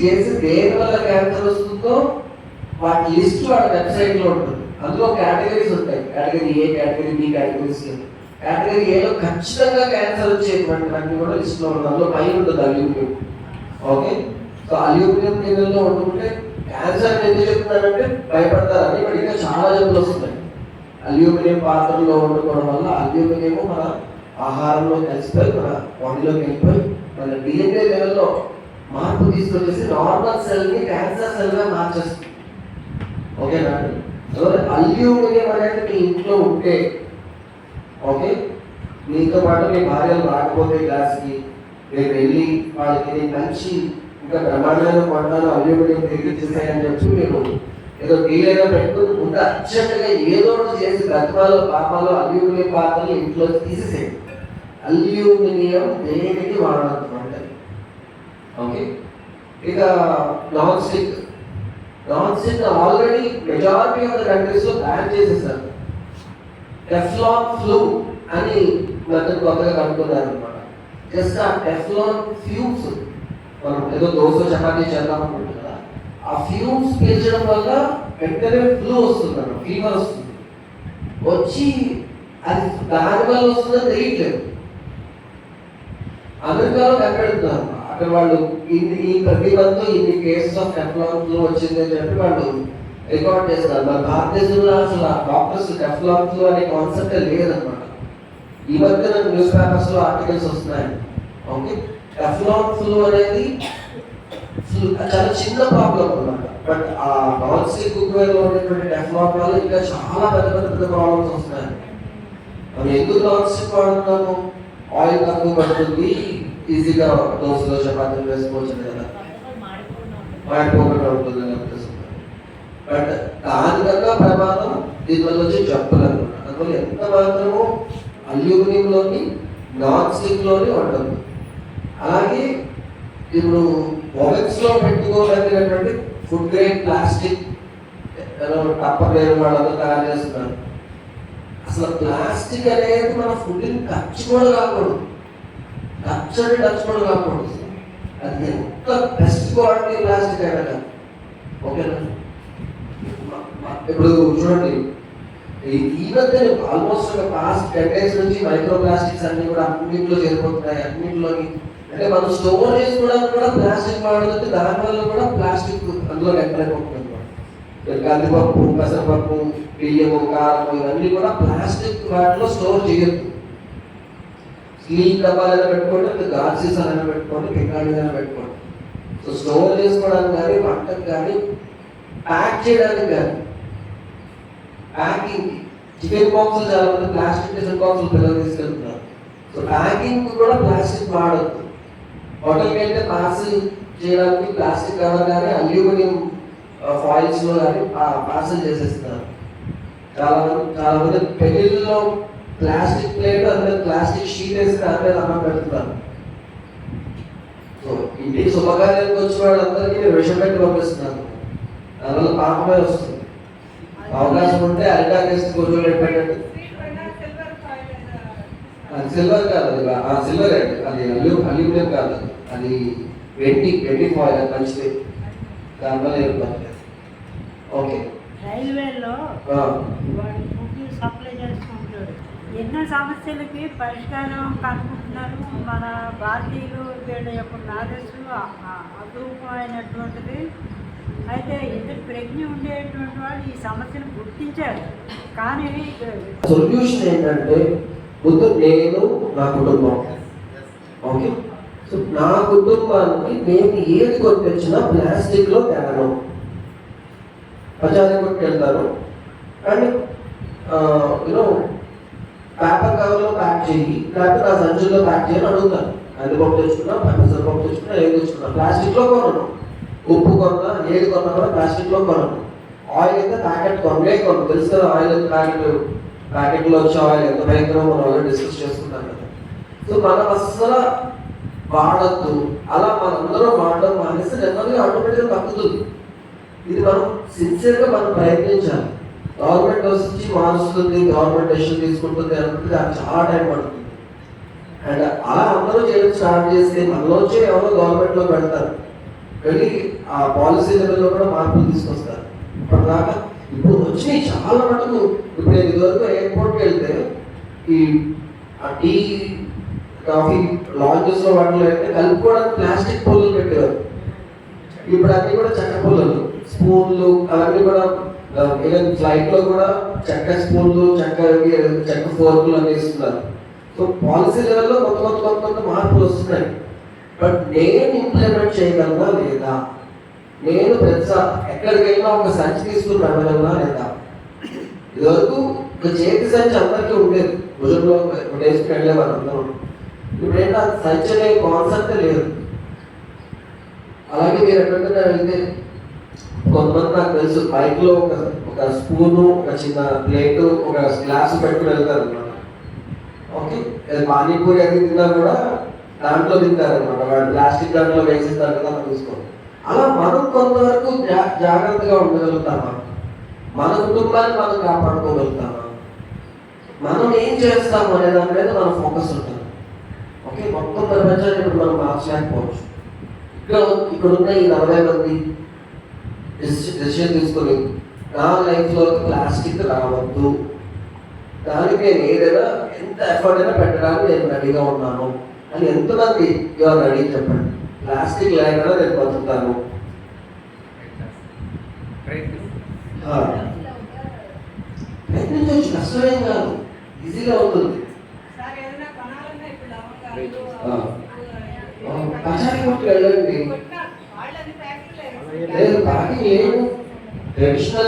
చేసి దేని వల్ల క్యాన్సర్ వస్తుందో వాటి లిస్ట్ వాళ్ళ వెబ్సైట్లో ఉంటుంది. అందులో కేటగిరీస్ ఉంటాయి. Category A category B categories category ఏలో ఖచ్చితంగా క్యాన్సర్ వచ్చేటువంటివన్నీ కూడా లిస్ట్లో ఉంటుంది. అందులో పై ఉంటుంది అల్యూమినియం ఓకే సో అల్యూమినియం గిన్నెల్లో వండుకుంటే క్యాన్సర్ ఎందుకు చెప్తున్నారంటే భయపడతారని బట్ ఇంకా చాలా జబ్బులు వస్తున్నాయి. అల్యూమినియం పాత్రలో వండుకోవడం వల్ల అల్యూమినియం మన ఆహారంలో కలిసిపోయి మన బాడీలోకి వెళ్ళిపోయి మన డిఎన్ఏ లెవెల్లో మార్పు తీసుకొచ్చేసి నార్మల్ సెల్ని క్యాన్సర్ సెల్గా మార్చేస్తుంది. ఓకేనా సో అల్యూమినియం అనేది మీ ఇంట్లో ఉంటే ఓకే మీతో పాటు మీ భార్యలు రాకపోతే గ్లాస్కి రేపు వెళ్ళి వాళ్ళకి నేను మంచి ఇంకా బ్రహ్మాండమైన కొండలు అల్యూమినియం తిరిగి తీసాయని చెప్పి మీరు ఏదో డీలర్గా పెట్టుకుని ముందు అర్జెంటుగా ఏదో ఒకటి చేసి బ్రతమాలో పాపాలు అల్యూమినియం పాత్రలు ఇంట్లో తీసేసేయండి. అల్యూమినియం దేనికి వాడద్దు? ఓకే. ఇక non stick non stick already majority of the కంట్రీస్లో బ్యాన్ చేసేసారు. టెఫ్లాన్ ఫ్లూ అని మధ్య కొత్తగా కనుక్కున్నారు అనమాట జస్ట్ ఆ టెఫ్లాన్ ఫ్యూమ్స్ మనం ఏదో దోశ చపాతీ చేద్దాం అనుకుంటాం కదా ఆ ఫ్యూమ్స్ పీల్చడం వల్ల వెంటనే ఫ్లూ వస్తుంది అన్నమాట ఫీవర్ వస్తుంది. వచ్చి అది దాని వల్ల వస్తుందని తెలియట్లేదు. అమెరికాలో కనిపెడుతున్నారు అక్కడ వాళ్ళు ఇన్ని ఈ ప్రతి ఇన్ని కేసెస్ ఆఫ్ టెఫ్లాన్ ఫ్లూ వచ్చింది అని చెప్పి వాళ్ళు రికార్డ్ చేస్తారు మన భారతదేశంలో అసలు డాక్టర్స్ టెఫ్లాన్ ఫ్లూ అనే కాన్సెప్ట్ లేదన్నమాట. ఈ మధ్యన న్యూస్ పేపర్స్లో ఆర్టికల్స్ వస్తున్నాయి. ఓకే టెఫ్లాన్ ఫ్లూ అనేది చాలా చిన్న ప్రాబ్లం అనమాట బట్ ఆ నాన్ కుక్వేర్లో ఉండేటువంటి టెఫ్లాన్ వల్ల ఇంకా చాలా పెద్ద పెద్ద పెద్ద ప్రాబ్లమ్స్ వస్తున్నాయి. మనం ఎందుకు నాన్ వాడుతున్నాము? ఆయిల్ తక్కువ పడుతుంది ఈజీగా దోశలో చపాతీలు వేసుకోవచ్చు కదా. మాడిపోకుండా ఉంటుంది అని ఉద్దేశం బట్ దానికన్నా ప్రమాదం దీనివల్ల వచ్చే జబ్బులు అనమాట. అందువల్ల ఎంత మాత్రము అల్యూమినియంలోని నాన్ స్టిక్లోని ఉంటుంది అలాగే ఇప్పుడు మొబైల్స్ పెట్టుకోగలిగినటువంటి food grade plastic Tupperware వాళ్ళతో తయారు చేస్తున్నారు. అసలు ప్లాస్టిక్ అనేది మన ఫుడ్ని కచ్చుకోవడం కూడా కాకూడదు. ఖర్చు అంటే టచ్ కూడా కాకూడదు. అది ఎంత బెస్ట్ క్వాలిటీ ప్లాస్టిక్ అయినా కాదు. ఓకేనా ఇప్పుడు చూడండి. ఈ- మధ్య ఆల్మోస్ట్ ఒక పాస్ట్ టెన్ డేస్ నుంచి మైక్రో ప్లాస్టిక్స్ అన్ని కూడా అన్నింటిలో చేరిపోతున్నాయి. అన్నింటిలోకి అంటే మనం స్టోర్ చేసుకోవడానికి కూడా ప్లాస్టిక్ వాడుతుంటే దానివల్ల కూడా ప్లాస్టిక్ అందులో ఎక్కడైపోతుంది కందిపప్పు పెసరపప్పు బియ్యము కారం ఇవన్నీ కూడా ప్లాస్టిక్ వాటిలో స్టోర్ చేయొద్దు. స్టీల్ డబ్బాలైనా పెట్టుకోండి లేదా గాజు సీసాలైనా పెట్టుకోండి పింగాళీలైనా పెట్టుకోండి. సో స్టోర్ చేసుకోవడానికి కానీ వంటకు కానీ ప్యాక్ చేయడానికి కానీ ప్యాకింగ్ చికెన్ బాక్సులు చాలా మంది ప్లాస్టిక్ టిఫిన్ బాక్సులు పిల్లలు తీసుకెళ్తున్నారు. సో ప్యాకింగ్ కూడా ప్లాస్టిక్ వాడద్దు. హోటల్కి వెళ్తే పార్సిల్ చేయడానికి ప్లాస్టిక్ కవర్ కానీ అల్యూమినియం ఫాయిల్స్లో కానీ పార్సల్ చేసేస్తున్నారు. చాలా మంది చాలా మంది పెళ్ళిళ్ళలో ప్లాస్టిక్ ప్లేట్ అందులో ప్లాస్టిక్ షీట్ వేసి దాని మీద అన్నం పెడుతున్నారు. సో ఇంటికి శుభకార్యానికి వచ్చిన వాళ్ళందరికీ నేను విషం పెట్టి పంపిస్తున్నాను దానివల్ల పాపమే వస్తుంది. అవకాశం ఉంటే అరిటాక్ వేసి కూర్చోబెట్టి పెట్టండి. అది సిల్వర్ కాదు ఆ సిల్వర్ అండి అది అల్యూ అల్యూమినియం కాదు. అది. వెండి వెండి ఫాయిల్ మంచిది. దానివల్ల ఏం ఓకే. రైల్వేలో వాడు ఫుడ్ సప్లై చేసుకుంటాడు ఎన్నో సమస్యలకి పరిష్కారం కనుక్కుంటున్నారు. మన భారతీయులు వీళ్ళ యొక్క నాలెడ్జ్ అదూపమైనటువంటిది అయితే ఇద్దరు ప్రజ్ఞ ఉండేటువంటి వాళ్ళు ఈ సమస్యను గుర్తించారు కానీ సొల్యూషన్ ఏంటంటే ముందు నేను నా కుటుంబం. ఓకే? సో నా కుటుంబానికి నేను ఏది కొనిపించినా ప్లాస్టిక్లో తేను వెళ్తారు అండ్ యూనో పేపర్ కవర్లో ప్యాక్ చేయి. లేకపోతే నా సంచుల్లో ప్యాక్ చేయని అడుగుతాను కందిపప్పు తెచ్చుకున్నా పెసరపప్పు తెచ్చుకున్నా ఏది తెచ్చుకున్నా. ప్లాస్టిక్లో కొనను. ఉప్పు కొన్నా ఏది కొన్నా కూడా ప్లాస్టిక్లో కొనను. ఆయిల్ అయితే ప్యాకెట్ కొనలే కొను తెలుసు కదా ఆయిల్ ప్యాకెట్ ప్యాకెట్ ప్యాకెట్లో వచ్చే ఆయిల్ ఎంత భయంకరం మనం ఆల్రెడీ డిస్కస్ చేసుకుంటాం కదా. సో మనం అస్సలు వాడద్దు. అలా మనందరం వాడడం మానేస్తే నెమ్మదిగా ఆటోమేటిక్గా తగ్గుతుంది. ఇది మనం సిన్సియర్గా మనం ప్రయత్నించాలి. గవర్నమెంట్ వచ్చి మారుస్తుంది గవర్నమెంట్ డెసిషన్ తీసుకుంటుంది అనుకుంటే దానికి చాలా టైం పడుతుంది. అండ్ అలా అందరూ చేయడం స్టార్ట్ చేస్తే మనలోంచే ఎవరో గవర్నమెంట్లో పెడతారు వెళ్ళి ఆ పాలసీ లెవెల్లో కూడా మార్పులు తీసుకొస్తారు. ఇప్పటిదాకా ఇప్పుడు వచ్చినాయి చాలా మటుకు. ఇప్పుడు నేను ఇదివరకు ఎయిర్పోర్ట్కి వెళ్తే ఈ ఆ టీ కాఫీ లాంజెస్లో వాటిలో అయితే కలుపుకోవడానికి ప్లాస్టిక్ పుల్లలు పెట్టేవారు. ఇప్పుడు అన్నీ కూడా చెక్క పుల్లలు స్పూన్లు అవన్నీ కూడా ఈవెన్ ఫ్లైట్లో కూడా చెక్క స్పూన్లు చెక్క చెక్క ఫోర్కులు అన్ని ఇస్తున్నారు. సో పాలసీ లెవెల్లో కొత్త కొత్త కొత్త కొత్త మార్పులు వస్తున్నాయి. బట్ నేను ఇంప్లిమెంట్ చేయగలనా లేదా? నేను ప్రతిసారి ఎక్కడికైనా ఒక సంచి తీసుకుని వెళ్ళగలనా లేదా? ఇదివరకు ఒక చేతి సంచి అందరికీ ఉండేది. భుజంలో వేసుకుని వెళ్ళేవారు వాళ్ళందరూ. ఇప్పుడు ఏంటో సంచి అనే కాన్సెప్ట్ లేదు. అలాగే మీరు ఎక్కడికైనా వెళ్తే కొంతమంది నాకు తెలుసు బైక్లో ఒక ఒక స్పూను ఒక చిన్న ప్లేట్ ఒక గ్లాస్ పెట్టుకుని వెళ్తారు ఓకే పానీపూరి అది తిన్నా కూడా దాంట్లో తింటారు అనమాట ప్లాస్టిక్ దాంట్లో వేసిస్తారు కదా మనం చూసుకోండి అలా మనం కొంతవరకు జా- జాగ్రత్తగా ఉండగలుగుతామా? మన కుటుంబాన్ని మనం కాపాడుకోగలుగుతామా? మనం ఏం చేస్తాము అనే దాని మీద మన ఫోకస్ ఉంటుంది ఓకే మొత్తం ప్రపంచాన్ని ఇప్పుడు మనం మార్చలేకపోవచ్చు. ఇక్కడ ఇక్కడ ఉన్న ఈ నలభై మంది డెసిషన్ తీసుకొని నా లైఫ్లో ప్లాస్టిక్ రావద్దు దానికి నేను ఏదైనా ఎంత ఎఫర్ట్ అయినా పెట్టడానికి నేను రెడీగా ఉన్నాను. అని ఎంతమంది యువర్ రెడీ చెప్పండి. ప్లాస్టిక్ లేకుండా నేను బతుకుతాను. ప్రయత్నించవచ్చు కష్టమేం కాదు. ఈజీగా అవుతుంది. పచారీ కొట్టుకు వెళ్ళండి. కొట్టినా వాళ్ళని ఫ్యాక్టరీలో లేదు బాకీ లేవు ట్రెడిషనల్